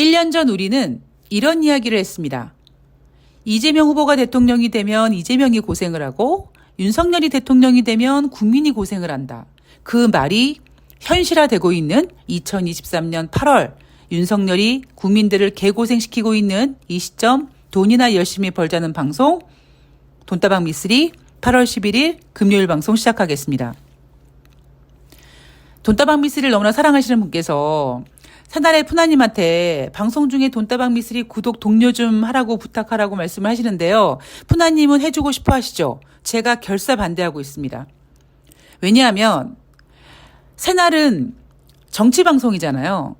1년 전 우리는 이런 이야기를 했습니다. 이재명 후보가 대통령이 되면 이재명이 고생을 하고 윤석열이 대통령이 되면 국민이 고생을 한다. 그 말이 현실화되고 있는 2023년 8월 윤석열이 국민들을 개고생시키고 있는 이 시점 돈이나 열심히 벌자는 방송 돈다방 미쓰리 8월 11일 금요일 방송 시작하겠습니다. 돈다방 미쓰리를 너무나 사랑하시는 분께서 사나의 푸나님한테 방송 중에 돈다방 미쓰리 구독 동료 좀 하라고 부탁하라고 말씀을 하시는데요. 푸나님은 해주고 싶어 하시죠. 제가 결사 반대하고 있습니다. 왜냐하면 새날은 정치 방송이잖아요.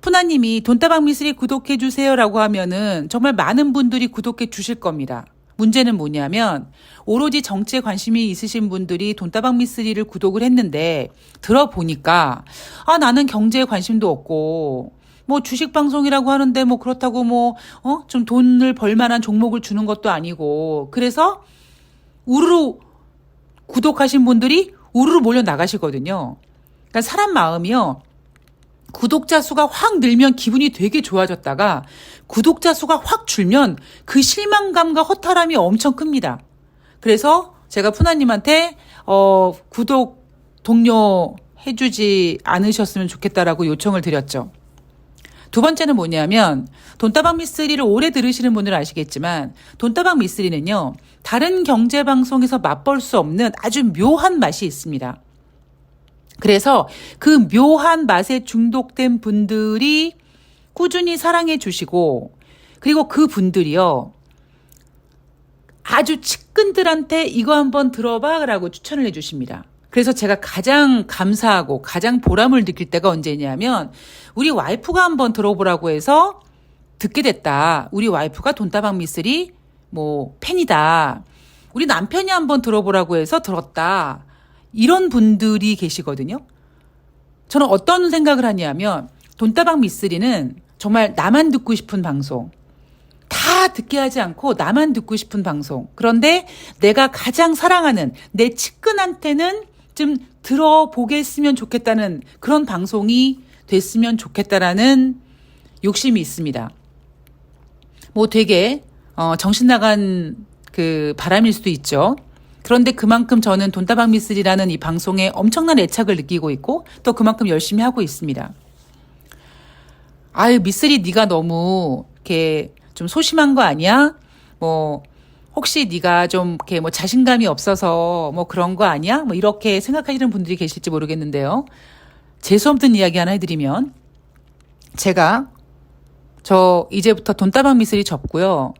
푸나님이 돈다방 미쓰리 구독해 주세요라고 하면은 정말 많은 분들이 구독해 주실 겁니다. 문제는 뭐냐면 오로지 정치에 관심이 있으신 분들이 돈다방 미쓰리를 구독을 했는데 들어보니까 아 나는 경제에 관심도 없고 뭐 주식 방송이라고 하는데 뭐 그렇다고 뭐어좀 돈을 벌 만한 종목을 주는 것도 아니고 그래서 우르르 구독하신 분들이 우르르 몰려 나가시거든요. 그러니까 사람 마음이요. 구독자 수가 확 늘면 기분이 되게 좋아졌다가 구독자 수가 확 줄면 그 실망감과 허탈함이 엄청 큽니다. 그래서 제가 푸나님한테 어 구독 동료 해주지 않으셨으면 좋겠다라고 요청을 드렸죠. 두 번째는 뭐냐면 돈다방 미쓰리를 오래 들으시는 분들은 아시겠지만 돈다방 미쓰리는요 다른 경제 방송에서 맛볼 수 없는 아주 묘한 맛이 있습니다. 그래서 그 묘한 맛에 중독된 분들이 꾸준히 사랑해 주시고 그리고 그 분들이요 아주 측근들한테 이거 한번 들어봐 라고 추천을 해 주십니다. 그래서 제가 가장 감사하고 가장 보람을 느낄 때가 언제냐면 우리 와이프가 한번 들어보라고 해서 듣게 됐다. 우리 와이프가 돈다방 미쓰리 뭐 팬이다. 우리 남편이 한번 들어보라고 해서 들었다. 이런 분들이 계시거든요. 저는 어떤 생각을 하냐면 돈다방 미쓰리는 정말 나만 듣고 싶은 방송. 다 듣게 하지 않고 나만 듣고 싶은 방송. 그런데 내가 가장 사랑하는 내 측근한테는 좀 들어보겠으면 좋겠다는 그런 방송이 됐으면 좋겠다라는 욕심이 있습니다. 뭐 되게 어, 정신 나간 그 바람일 수도 있죠. 그런데 그만큼 저는 돈다방 미쓰리라는 이 방송에 엄청난 애착을 느끼고 있고 또 그만큼 열심히 하고 있습니다. 아유 미쓰리 네가 너무 이렇게 좀 소심한 거 아니야? 뭐 혹시 네가 좀 이렇게 뭐 자신감이 없어서 뭐 그런 거 아니야? 뭐 이렇게 생각하시는 분들이 계실지 모르겠는데요. 재수 없는 이야기 하나 해드리면 제가 저 이제부터 돈다방 미쓰리 접고요.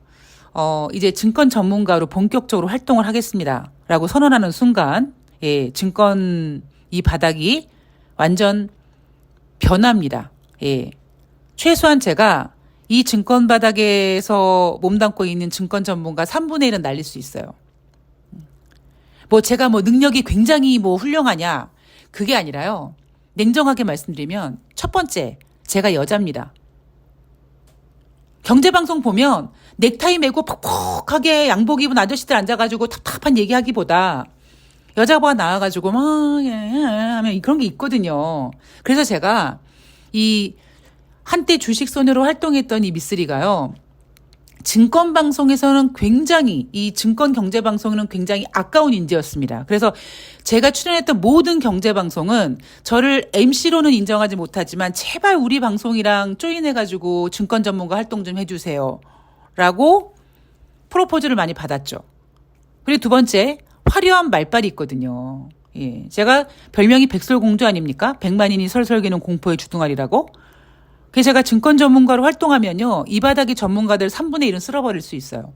어, 이제 증권 전문가로 본격적으로 활동을 하겠습니다. 라고 선언하는 순간, 예, 증권 이 바닥이 완전 변합니다. 예. 최소한 제가 이 증권 바닥에서 몸담고 있는 증권 전문가 3분의 1은 날릴 수 있어요. 뭐 제가 뭐 능력이 굉장히 뭐 훌륭하냐. 그게 아니라요. 냉정하게 말씀드리면 첫 번째, 제가 여자입니다. 경제방송 보면 넥타이 메고 퍽퍽하게 양복 입은 아저씨들 앉아가지고 답답한 얘기하기보다 여자가 나와가지고 막 예, 예, 하면 그런 게 있거든요. 그래서 제가 이 한때 주식 소녀로 활동했던 이 미쓰리가요. 증권 방송에서는 굉장히 이 증권 경제 방송은 굉장히 아까운 인재였습니다. 그래서 제가 출연했던 모든 경제 방송은 저를 MC로는 인정하지 못하지만 제발 우리 방송이랑 조인해 가지고 증권 전문가 활동 좀 해주세요 라고 프로포즈를 많이 받았죠. 그리고 두 번째 화려한 말빨이 있거든요. 예, 제가 별명이 백설공주 아닙니까? 백만인이 설설기는 공포의 주둥아리라고. 그래서 제가 증권 전문가로 활동하면요. 이 바닥의 전문가들 3분의 1은 쓸어버릴 수 있어요.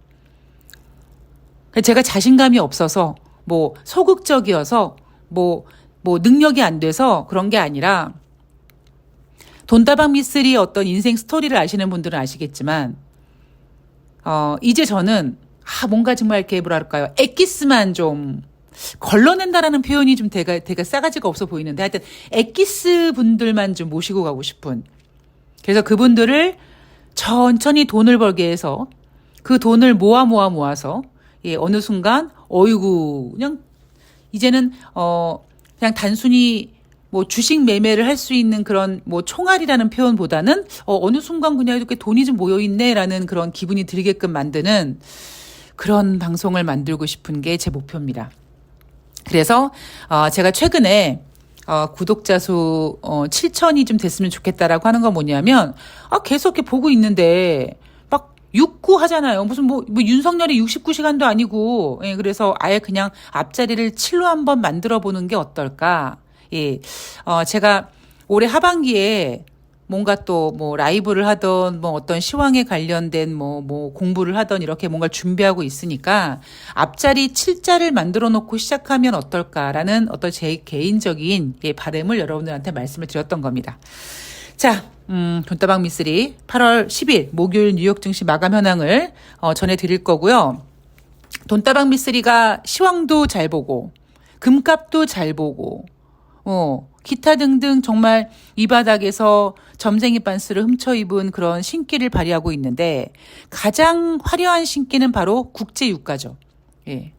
제가 자신감이 없어서 뭐 소극적이어서 뭐, 뭐 능력이 안 돼서 그런 게 아니라 돈다방 미쓰리 어떤 인생 스토리를 아시는 분들은 아시겠지만 어, 이제 저는 아, 뭔가 정말 이렇게 뭐랄까요. 엑기스만 좀 걸러낸다라는 표현이 좀 되게, 되게 싸가지가 없어 보이는데 하여튼 엑기스 분들만 좀 모시고 가고 싶은 그래서 그분들을 천천히 돈을 벌게 해서 그 돈을 모아 모아 모아서 예, 어느 순간 어이구 그냥 이제는 어 그냥 단순히 뭐 주식 매매를 할 수 있는 그런 뭐 총알이라는 표현보다는 어, 어느 순간 그냥 이렇게 돈이 좀 모여 있네라는 그런 기분이 들게끔 만드는 그런 방송을 만들고 싶은 게 제 목표입니다. 그래서 어, 제가 최근에 어, 구독자 수 어, 7천이 좀 됐으면 좋겠다라고 하는 건 뭐냐면 아, 계속 이렇게 보고 있는데 막69 하잖아요. 무슨 뭐, 뭐 윤석열이 69시간도 아니고 예, 그래서 아예 그냥 앞자리를 7로 한번 만들어 보는 게 어떨까? 예. 어, 제가 올해 하반기에 뭔가 또 뭐 라이브를 하던 뭐 어떤 시황에 관련된 뭐, 뭐 공부를 하던 이렇게 뭔가 준비하고 있으니까 앞자리 7자를 만들어 놓고 시작하면 어떨까라는 어떤 제 개인적인 예, 바램을 여러분들한테 말씀을 드렸던 겁니다. 자, 음, 돈다방 미쓰리 8월 10일 목요일 뉴욕 증시 마감 현황을 어, 전해 드릴 거고요. 돈다방 미쓰리가 시황도 잘 보고 금값도 잘 보고 어, 기타 등등 정말 이 바닥에서 점쟁이 반스를 훔쳐 입은 그런 신기를 발휘하고 있는데 가장 화려한 신기는 바로 국제 유가죠. 예.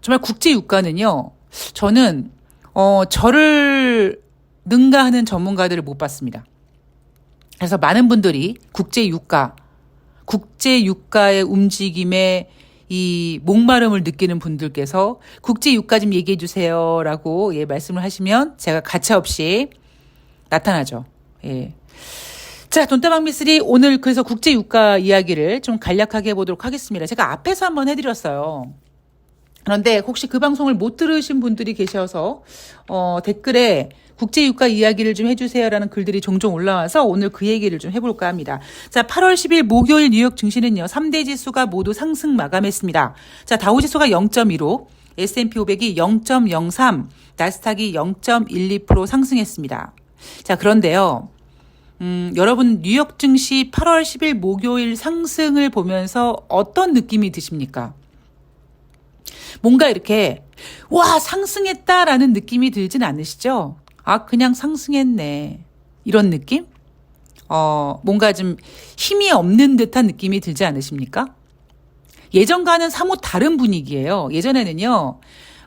정말 국제 유가는요. 저는 어 저를 능가하는 전문가들을 못 봤습니다. 그래서 많은 분들이 국제 유가, 국제 유가의 움직임에 이 목마름을 느끼는 분들께서 국제 유가 좀 얘기해 주세요라고 예 말씀을 하시면 제가 가차 없이 나타나죠. 예. 자, 돈다방 미스리 오늘 그래서 국제 유가 이야기를 좀 간략하게 해 보도록 하겠습니다. 제가 앞에서 한번 해 드렸어요. 그런데 혹시 그 방송을 못 들으신 분들이 계셔서 어, 댓글에 국제 유가 이야기를 좀 해주세요라는 글들이 종종 올라와서 오늘 그 얘기를 좀 해볼까 합니다. 자, 8월 10일 목요일 뉴욕 증시는요, 3대 지수가 모두 상승 마감했습니다. 자, 다우 지수가 0.15, S&P 500이 0.03, 나스닥이 0.12% 상승했습니다. 자, 그런데요. 음, 여러분 뉴욕 증시 8월 10일 목요일 상승을 보면서 어떤 느낌이 드십니까? 뭔가 이렇게 와 상승했다라는 느낌이 들진 않으시죠? 아 그냥 상승했네 이런 느낌? 어 뭔가 좀 힘이 없는 듯한 느낌이 들지 않으십니까? 예전과는 사뭇 다른 분위기예요. 예전에는요.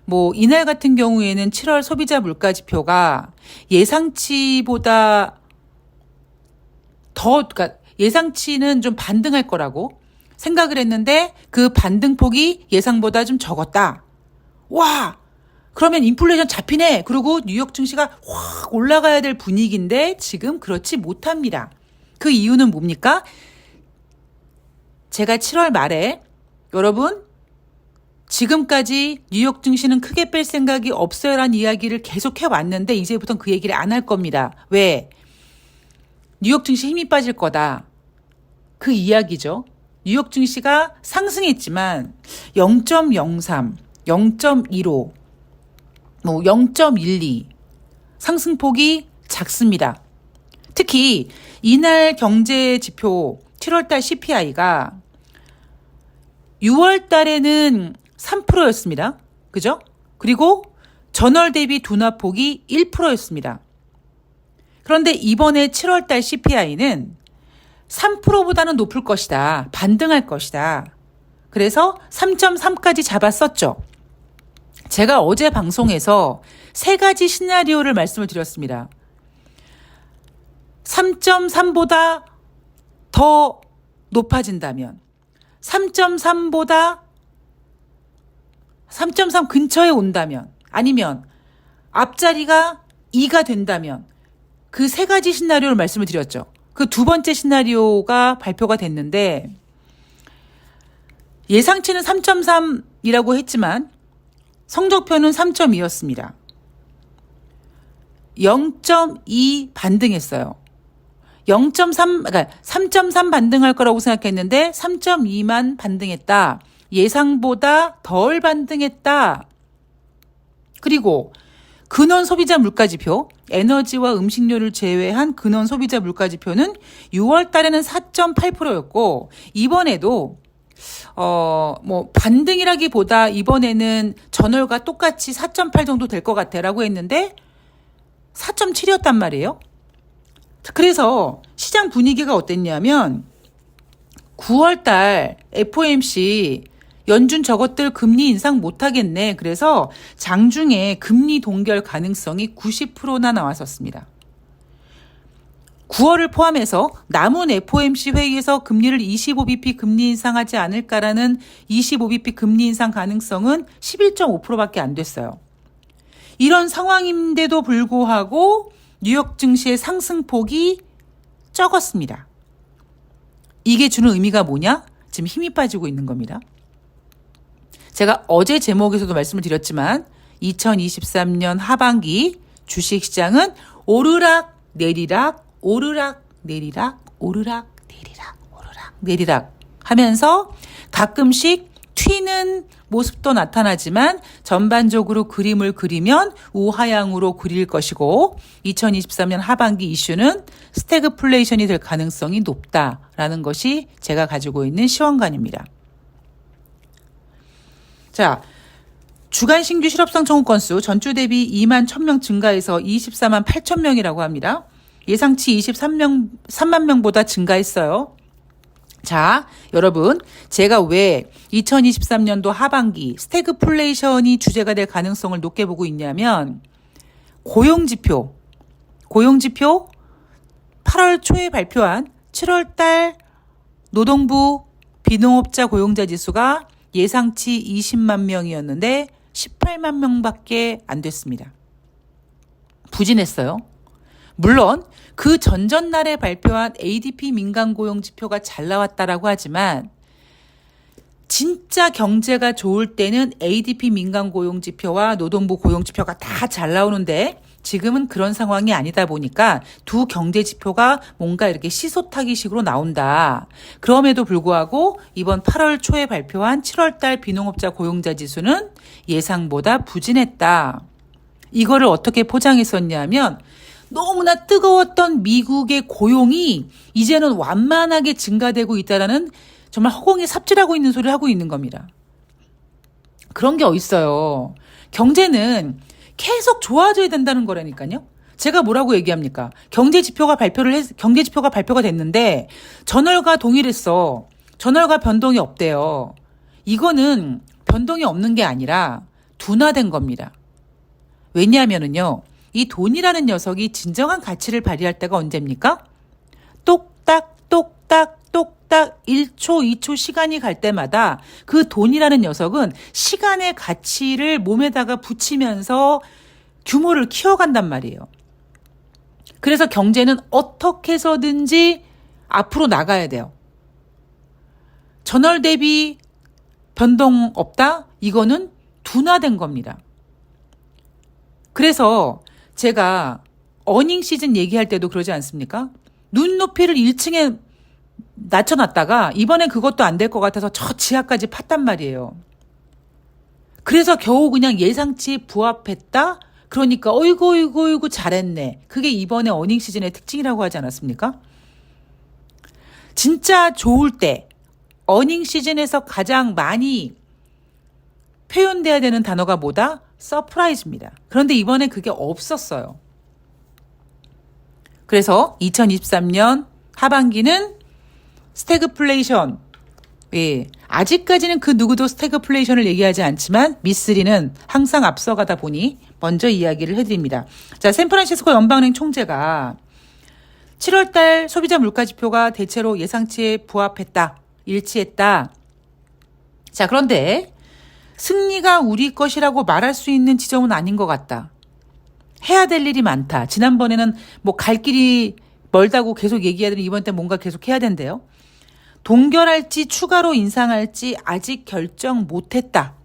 뭐 이날 같은 경우에는 7월 소비자 물가 지표가 예상치보다 더 그러니까 예상치는 좀 반등할 거라고 생각을 했는데 그 반등폭이 예상보다 좀 적었다. 와! 그러면 인플레이션 잡히네. 그리고 뉴욕 증시가 확 올라가야 될 분위기인데 지금 그렇지 못합니다. 그 이유는 뭡니까? 제가 7월 말에 여러분 지금까지 뉴욕 증시는 크게 뺄 생각이 없어요라는 이야기를 계속 해 왔는데 이제부터는 그 얘기를 안 할 겁니다. 왜? 뉴욕 증시 힘이 빠질 거다. 그 이야기죠. 뉴욕 증시가 상승했지만 0.03, 0.15, 뭐 0.12 상승폭이 작습니다. 특히 이날 경제 지표 7월달 CPI가 6월 달에는 3%였습니다. 그죠? 그리고 전월 대비 둔화폭이 1%였습니다. 그런데 이번에 7월달 CPI는 3%보다는 높을 것이다. 반등할 것이다. 그래서 3.3까지 잡았었죠. 제가 어제 방송에서 세 가지 시나리오를 말씀을 드렸습니다. 3.3보다 더 높아진다면, 3.3보다 3.3 근처에 온다면, 아니면 앞자리가 2가 된다면, 그 세 가지 시나리오를 말씀을 드렸죠. 그 두 번째 시나리오가 발표가 됐는데, 예상치는 3.3이라고 했지만, 성적표는 3.2였습니다. 0.2 반등했어요. 0.3, 그러니까 3.3 반등할 거라고 생각했는데 3.2만 반등했다. 예상보다 덜 반등했다. 그리고 근원 소비자 물가지표, 에너지와 음식료를 제외한 근원 소비자 물가지표는 6월 달에는 4.8%였고 이번에도 어, 뭐, 반등이라기보다 이번에는 전월과 똑같이 4.8 정도 될 것 같아 라고 했는데 4.7이었단 말이에요. 그래서 시장 분위기가 어땠냐면 9월 달 FOMC 연준 저것들 금리 인상 못 하겠네. 그래서 장중에 금리 동결 가능성이 90%나 나왔었습니다. 9월을 포함해서 남은 FOMC 회의에서 금리를 25bp 금리 인상하지 않을까라는 25bp 금리 인상 가능성은 11.5%밖에 안 됐어요. 이런 상황인데도 불구하고 뉴욕 증시의 상승폭이 적었습니다. 이게 주는 의미가 뭐냐? 지금 힘이 빠지고 있는 겁니다. 제가 어제 제목에서도 말씀을 드렸지만 2023년 하반기 주식시장은 오르락 내리락 오르락 내리락 오르락 내리락 오르락 내리락 하면서 가끔씩 튀는 모습도 나타나지만 전반적으로 그림을 그리면 우하향으로 그릴 것이고 2023년 하반기 이슈는 스태그플레이션이 될 가능성이 높다라는 것이 제가 가지고 있는 시황관입니다. 자, 주간 신규 실업상 청구 건수 전주 대비 2만 1000명 증가해서 24만 8천 명이라고 합니다. 예상치 23명, 3만 명보다 증가했어요. 자, 여러분, 제가 왜 2023년도 하반기 스태그플레이션이 주제가 될 가능성을 높게 보고 있냐면 고용지표, 고용지표 8월 초에 발표한 7월 달 노동부 비농업자 고용자 지수가 예상치 20만 명이었는데 18만 명밖에 안 됐습니다. 부진했어요. 물론 그 전전날에 발표한 ADP 민간 고용 지표가 잘 나왔다라고 하지만 진짜 경제가 좋을 때는 ADP 민간 고용 지표와 노동부 고용 지표가 다 잘 나오는데 지금은 그런 상황이 아니다 보니까 두 경제 지표가 뭔가 이렇게 시소타기식으로 나온다. 그럼에도 불구하고 이번 8월 초에 발표한 7월 달 비농업자 고용자 지수는 예상보다 부진했다. 이거를 어떻게 포장했었냐면 너무나 뜨거웠던 미국의 고용이 이제는 완만하게 증가되고 있다라는 정말 허공에 삽질하고 있는 소리를 하고 있는 겁니다. 그런 게 어딨어요. 경제는 계속 좋아져야 된다는 거라니까요. 제가 뭐라고 얘기합니까? 경제 지표가 발표를 했, 경제 지표가 발표가 됐는데 전월과 동일했어. 전월과 변동이 없대요. 이거는 변동이 없는 게 아니라 둔화된 겁니다. 왜냐하면은요. 이 돈이라는 녀석이 진정한 가치를 발휘할 때가 언제입니까? 똑딱, 똑딱, 똑딱 1초, 2초 시간이 갈 때마다 그 돈이라는 녀석은 시간의 가치를 몸에다가 붙이면서 규모를 키워간단 말이에요. 그래서 경제는 어떻게 해서든지 앞으로 나가야 돼요. 전월 대비 변동 없다? 이거는 둔화된 겁니다. 그래서 제가 어닝 시즌 얘기할 때도 그러지 않습니까? 눈높이를 1층에 낮춰놨다가 이번엔 그것도 안 될 것 같아서 저 지하까지 팠단 말이에요. 그래서 겨우 그냥 예상치에 부합했다? 그러니까 어이구 어이구 어이구 잘했네. 그게 이번에 어닝 시즌의 특징이라고 하지 않았습니까? 진짜 좋을 때 어닝 시즌에서 가장 많이 표현돼야 되는 단어가 뭐다? 서프라이즈입니다. 그런데 이번에 그게 없었어요. 그래서 2023년 하반기는 스태그플레이션. 예. 아직까지는 그 누구도 스태그플레이션을 얘기하지 않지만 미쓰리는 항상 앞서가다 보니 먼저 이야기를 해드립니다. 자, 샌프란시스코 연방은행 총재가 7월 달 소비자 물가 지표가 대체로 예상치에 부합했다, 일치했다. 자, 그런데 승리가 우리 것이라고 말할 수 있는 지점은 아닌 것 같다. 해야 될 일이 많다. 지난번에는 뭐 갈 길이 멀다고 계속 얘기하더니 이번 때 뭔가 계속 해야 된대요. 동결할지 추가로 인상할지 아직 결정 못했다.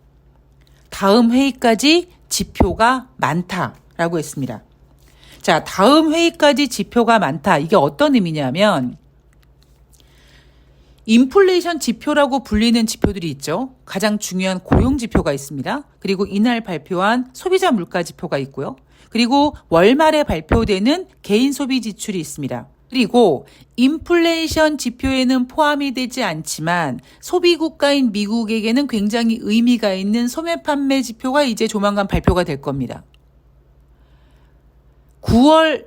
다음 회의까지 지표가 많다라고 했습니다. 자, 다음 회의까지 지표가 많다. 이게 어떤 의미냐면 인플레이션 지표라고 불리는 지표들이 있죠. 가장 중요한 고용 지표가 있습니다. 그리고 이날 발표한 소비자 물가 지표가 있고요. 그리고 월말에 발표되는 개인 소비 지출이 있습니다. 그리고 인플레이션 지표에는 포함이 되지 않지만 소비 국가인 미국에게는 굉장히 의미가 있는 소매 판매 지표가 이제 조만간 발표가 될 겁니다. 9월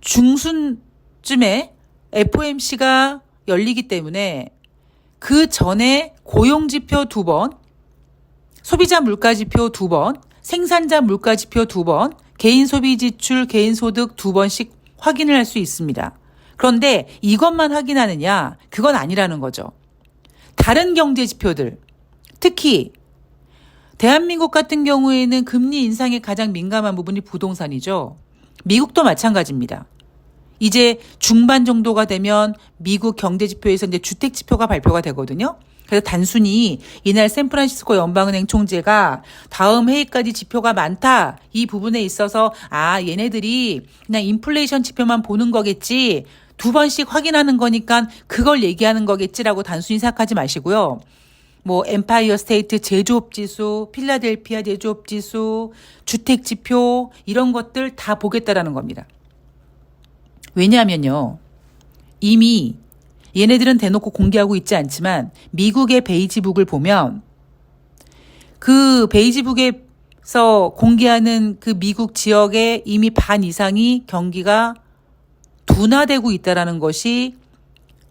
중순쯤에 FOMC가 열리기 때문에 그 전에 고용지표 두 번, 소비자 물가지표 두 번, 생산자 물가지표 두 번, 개인 소비 지출, 개인 소득 두 번씩 확인을 할 수 있습니다. 그런데 이것만 확인하느냐? 그건 아니라는 거죠. 다른 경제 지표들, 특히 대한민국 같은 경우에는 금리 인상에 가장 민감한 부분이 부동산이죠. 미국도 마찬가지입니다. 이제 중반 정도가 되면 미국 경제 지표에서 이제 주택 지표가 발표가 되거든요. 그래서 단순히 이날 샌프란시스코 연방은행 총재가 다음 회의까지 지표가 많다 이 부분에 있어서 아 얘네들이 그냥 인플레이션 지표만 보는 거겠지 두 번씩 확인하는 거니까 그걸 얘기하는 거겠지라고 단순히 생각하지 마시고요. 뭐 엠파이어 스테이트 제조업 지수, 필라델피아 제조업 지수, 주택 지표 이런 것들 다 보겠다라는 겁니다. 왜냐하면요. 이미 얘네들은 대놓고 공개하고 있지 않지만 미국의 베이지북을 보면 그 베이지북에서 공개하는 그 미국 지역의 이미 반 이상이 경기가 둔화되고 있다라는 것이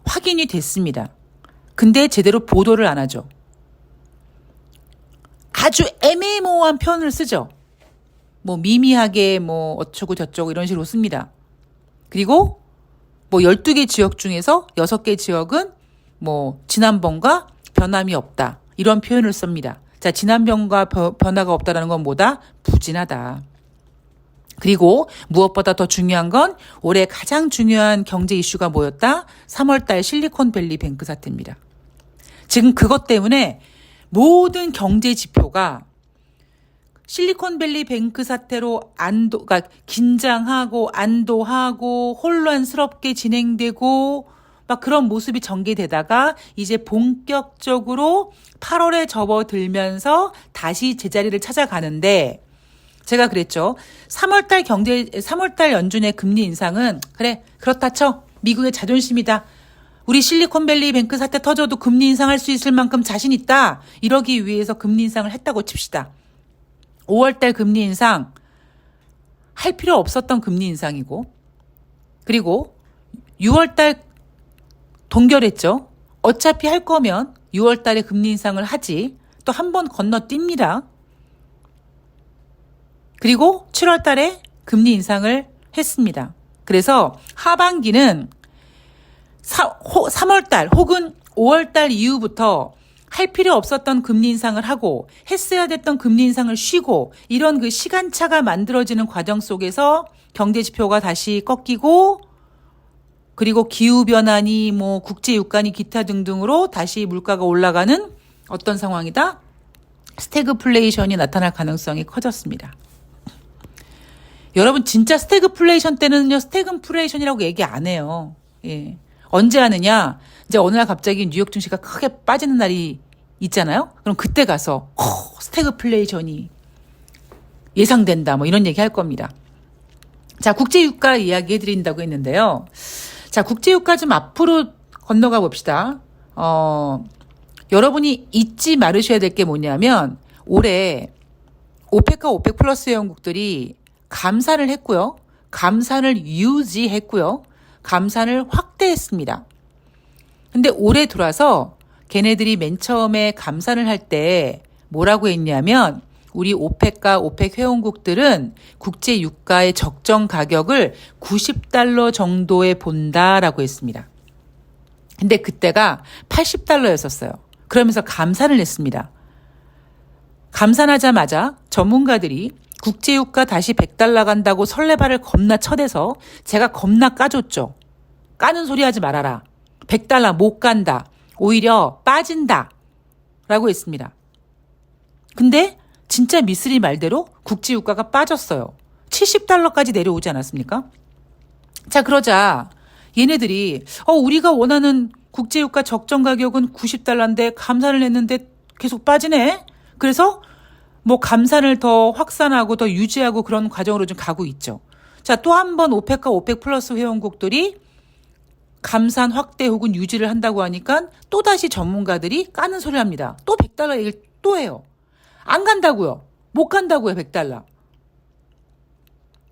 확인이 됐습니다. 근데 제대로 보도를 안 하죠. 아주 애매모호한 표현을 쓰죠. 뭐 미미하게 뭐 어쩌고 저쩌고 이런 식으로 씁니다. 그리고 뭐 12개 지역 중에서 6개 지역은 뭐 지난번과 변함이 없다. 이런 표현을 씁니다. 자, 지난번과 변화가 없다라는 건 뭐다? 부진하다. 그리고 무엇보다 더 중요한 건 올해 가장 중요한 경제 이슈가 뭐였다? 3월달 실리콘밸리 뱅크 사태입니다. 지금 그것 때문에 모든 경제 지표가 실리콘밸리 뱅크 사태로 안도, 그러니까 긴장하고 안도하고 혼란스럽게 진행되고 막 그런 모습이 전개되다가 이제 본격적으로 8월에 접어들면서 다시 제자리를 찾아가는데 제가 그랬죠. 3월달 경제, 3월달 연준의 금리 인상은 그래, 그렇다 쳐. 미국의 자존심이다. 우리 실리콘밸리 뱅크 사태 터져도 금리 인상할 수 있을 만큼 자신 있다. 이러기 위해서 금리 인상을 했다고 칩시다. 5월달 금리 인상 할 필요 없었던 금리 인상이고 그리고 6월달 동결했죠. 어차피 할 거면 6월달에 금리 인상을 하지 또 한 번 건너뜁니다. 그리고 7월달에 금리 인상을 했습니다. 그래서 하반기는 3월달 혹은 5월달 이후부터 할 필요 없었던 금리 인상을 하고 했어야 됐던 금리 인상을 쉬고 이런 그 시간차가 만들어지는 과정 속에서 경제 지표가 다시 꺾이고 그리고 기후 변환이 뭐 국제 유가니 기타 등등으로 다시 물가가 올라가는 어떤 상황이다? 스태그플레이션이 나타날 가능성이 커졌습니다. 여러분 진짜 스태그플레이션 때는요 스태그플레이션이라고 얘기 안 해요. 예. 언제 하느냐? 이제 어느 날 갑자기 뉴욕 증시가 크게 빠지는 날이 있잖아요. 그럼 그때 가서 어, 스태그 플레이션이 예상된다. 뭐 이런 얘기 할 겁니다. 자, 국제 유가 이야기 해 드린다고 했는데요. 자, 국제 유가 좀 앞으로 건너가 봅시다. 어, 여러분이 잊지 말으셔야 될 게 뭐냐면 올해 오펙과 오펙 플러스 회원국들이 감산을 했고요. 감산을 유지했고요. 감산을 확대했습니다. 근데 올해 들어와서 걔네들이 맨 처음에 감산을 할 때 뭐라고 했냐면 우리 오펙과 오펙 회원국들은 국제 유가의 적정 가격을 90달러 정도에 본다라고 했습니다. 근데 그때가 80달러였었어요. 그러면서 감산을 했습니다. 감산하자마자 전문가들이 국제유가 다시 100달러 간다고 설레발을 겁나 쳐대서 제가 겁나 까줬죠. 까는 소리 하지 말아라. 100달러 못 간다. 오히려 빠진다. 라고 했습니다. 근데 진짜 미스리 말대로 국제유가가 빠졌어요. 70달러까지 내려오지 않았습니까? 자, 그러자 얘네들이 어, 우리가 원하는 국제유가 적정 가격은 90달러인데 감산을 했는데 계속 빠지네? 그래서 뭐 감산을 더 확산하고 더 유지하고 그런 과정으로 좀 가고 있죠. 자, 또 한 번 오펙과 오펙 플러스 회원국들이 감산 확대 혹은 유지를 한다고 하니까 또다시 전문가들이 까는 소리를 합니다. 또 100달러 얘기를 또 해요. 안 간다고요. 못 간다고요, 100달러.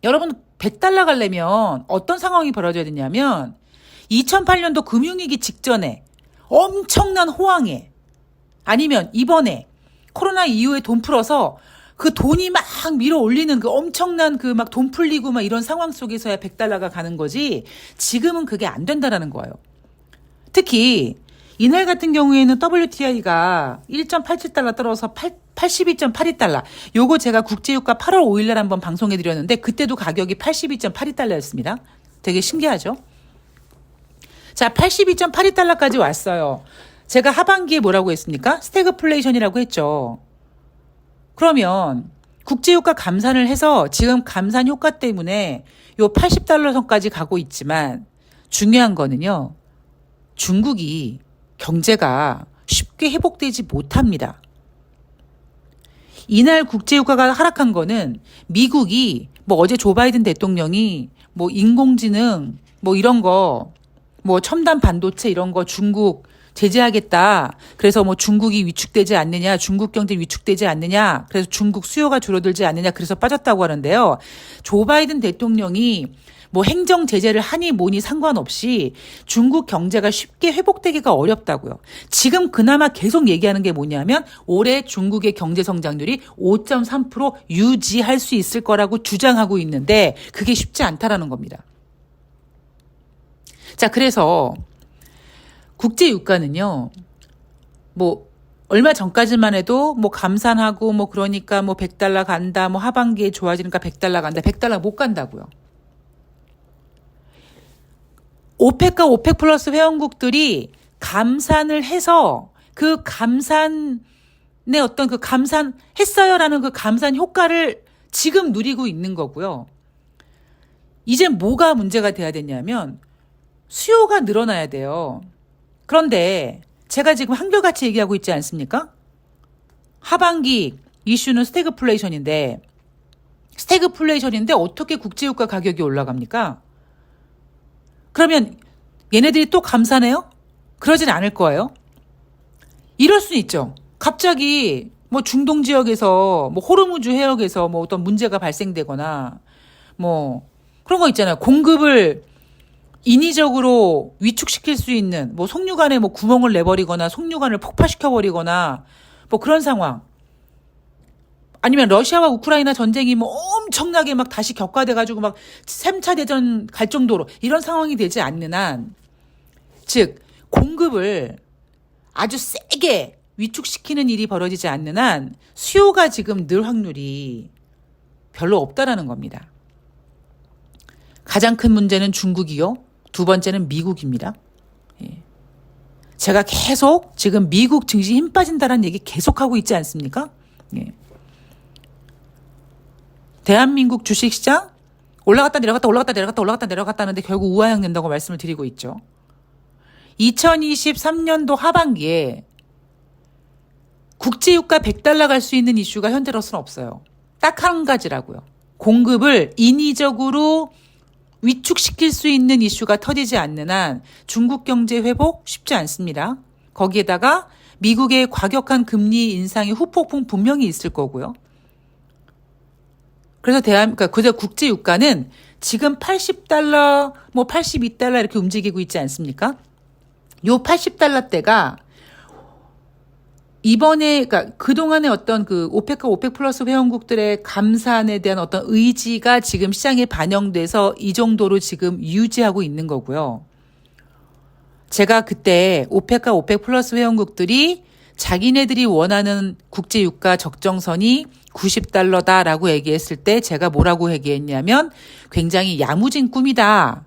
여러분, 100달러 가려면 어떤 상황이 벌어져야 되냐면 2008년도 금융위기 직전에 엄청난 호황에 아니면 이번에 코로나 이후에 돈 풀어서 그 돈이 막 밀어 올리는 그 엄청난 그 막 돈 풀리고 막 이런 상황 속에서야 100달러가 가는 거지 지금은 그게 안 된다라는 거예요. 특히 이날 같은 경우에는 WTI가 1.87달러 떨어서 8, 82.82달러. 요거 제가 국제유가 8월 5일 날 한번 방송해 드렸는데 그때도 가격이 82.82달러였습니다. 되게 신기하죠? 자, 82.82달러까지 왔어요. 제가 하반기에 뭐라고 했습니까? 스태그플레이션이라고 했죠. 그러면 국제유가 감산을 해서 지금 감산 효과 때문에 요 80달러 선까지 가고 있지만 중요한 거는요. 중국이 경제가 쉽게 회복되지 못합니다. 이날 국제유가가 하락한 거는 미국이 뭐 어제 조 바이든 대통령이 뭐 인공지능 뭐 이런 거 뭐 첨단 반도체 이런 거 중국 제재하겠다. 그래서 뭐 중국이 위축되지 않느냐, 중국 경제 위축되지 않느냐, 그래서 중국 수요가 줄어들지 않느냐, 그래서 빠졌다고 하는데요. 조 바이든 대통령이 뭐 행정 제재를 하니 뭐니 상관없이 중국 경제가 쉽게 회복되기가 어렵다고요. 지금 그나마 계속 얘기하는 게 뭐냐면 올해 중국의 경제 성장률이 5.3% 유지할 수 있을 거라고 주장하고 있는데 그게 쉽지 않다라는 겁니다. 자, 그래서 국제 유가는요. 뭐 얼마 전까지만 해도 뭐 감산하고 뭐 그러니까 뭐 100달러 간다. 뭐 하반기에 좋아지니까 100달러 간다. 100달러 못 간다고요. 오펙과 오펙 플러스 회원국들이 감산을 해서 그 감산의 어떤 그 감산 했어요라는 그 감산 효과를 지금 누리고 있는 거고요. 이제 뭐가 문제가 돼야 되냐면 수요가 늘어나야 돼요. 그런데 제가 지금 한결같이 얘기하고 있지 않습니까? 하반기 이슈는 스태그플레이션인데 스태그플레이션인데 어떻게 국제유가 가격이 올라갑니까? 그러면 얘네들이 또 감사네요? 그러진 않을 거예요. 이럴 수 있죠. 갑자기 뭐 중동 지역에서 뭐 호르무즈 해역에서 뭐 어떤 문제가 발생되거나 뭐 그런 거 있잖아요. 공급을 인위적으로 위축시킬 수 있는 뭐 속류관에 뭐 구멍을 내버리거나 속류관을 폭파시켜 버리거나 뭐 그런 상황. 아니면 러시아와 우크라이나 전쟁이 뭐 엄청나게 막 다시 격화돼 가지고 막 3차 대전 갈 정도로 이런 상황이 되지 않는 한 즉 공급을 아주 세게 위축시키는 일이 벌어지지 않는 한 수요가 지금 늘 확률이 별로 없다라는 겁니다. 가장 큰 문제는 중국이요. 두 번째는 미국입니다. 예. 제가 계속 지금 미국 증시 힘 빠진다라는 얘기 계속하고 있지 않습니까? 예. 대한민국 주식시장 올라갔다 내려갔다 올라갔다 내려갔다 올라갔다 내려갔다 하는데 결국 우하향 된다고 말씀을 드리고 있죠. 2023년도 하반기에 국제유가 100달러 갈 수 있는 이슈가 현재로서는 없어요. 딱 한 가지라고요. 공급을 인위적으로 위축시킬 수 있는 이슈가 터지지 않는 한 중국 경제 회복 쉽지 않습니다. 거기에다가 미국의 과격한 금리 인상의 후폭풍 분명히 있을 거고요. 그래서 대한, 그러니까 그저 국제 유가는 지금 80달러, 뭐 82달러 이렇게 움직이고 있지 않습니까? 요 80달러대가 이번에 그러니까 그동안의 어떤 그 오펙과 오펙 플러스 회원국들의 감산에 대한 어떤 의지가 지금 시장에 반영돼서 이 정도로 지금 유지하고 있는 거고요. 제가 그때 오펙과 오펙 플러스 회원국들이 자기네들이 원하는 국제 유가 적정선이 90달러다라고 얘기했을 때 제가 뭐라고 얘기했냐면 굉장히 야무진 꿈이다.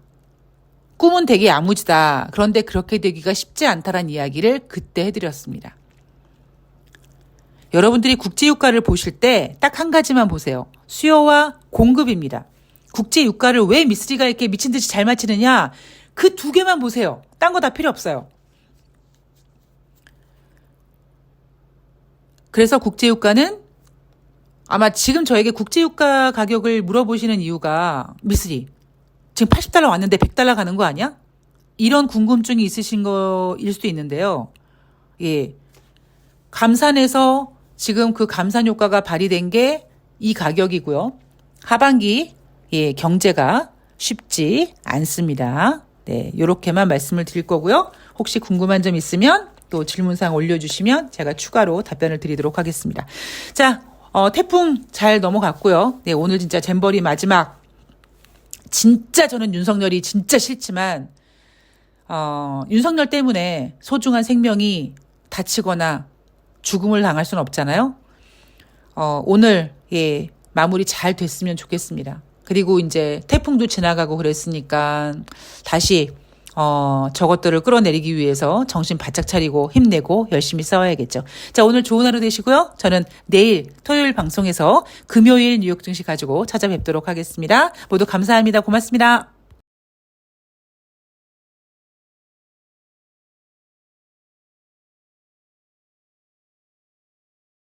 꿈은 되게 야무지다. 그런데 그렇게 되기가 쉽지 않다란 이야기를 그때 해드렸습니다. 여러분들이 국제유가를 보실 때 딱 한 가지만 보세요. 수요와 공급입니다. 국제유가를 왜 미쓰리가 이렇게 미친 듯이 잘 맞히느냐? 그 두 개만 보세요. 딴 거 다 필요 없어요. 그래서 국제유가는 아마 지금 저에게 국제유가 가격을 물어보시는 이유가 미쓰리 지금 80달러 왔는데 100달러 가는 거 아니야? 이런 궁금증이 있으신 거일 수도 있는데요. 예. 감산에서 지금 그 감산 효과가 발휘된 게 이 가격이고요. 하반기 예, 경제가 쉽지 않습니다. 네, 요렇게만 말씀을 드릴 거고요. 혹시 궁금한 점 있으면 또 질문사항 올려주시면 제가 추가로 답변을 드리도록 하겠습니다. 자, 어, 태풍 잘 넘어갔고요. 네, 오늘 진짜 잼버리 마지막 진짜 저는 윤석열이 진짜 싫지만 어, 윤석열 때문에 소중한 생명이 다치거나 죽음을 당할 수는 없잖아요. 어, 오늘 예, 마무리 잘 됐으면 좋겠습니다. 그리고 이제 태풍도 지나가고 그랬으니까 다시 어, 저것들을 끌어내리기 위해서 정신 바짝 차리고 힘내고 열심히 싸워야겠죠. 자, 오늘 좋은 하루 되시고요. 저는 내일 토요일 방송에서 금요일 뉴욕 증시 가지고 찾아뵙도록 하겠습니다. 모두 감사합니다. 고맙습니다.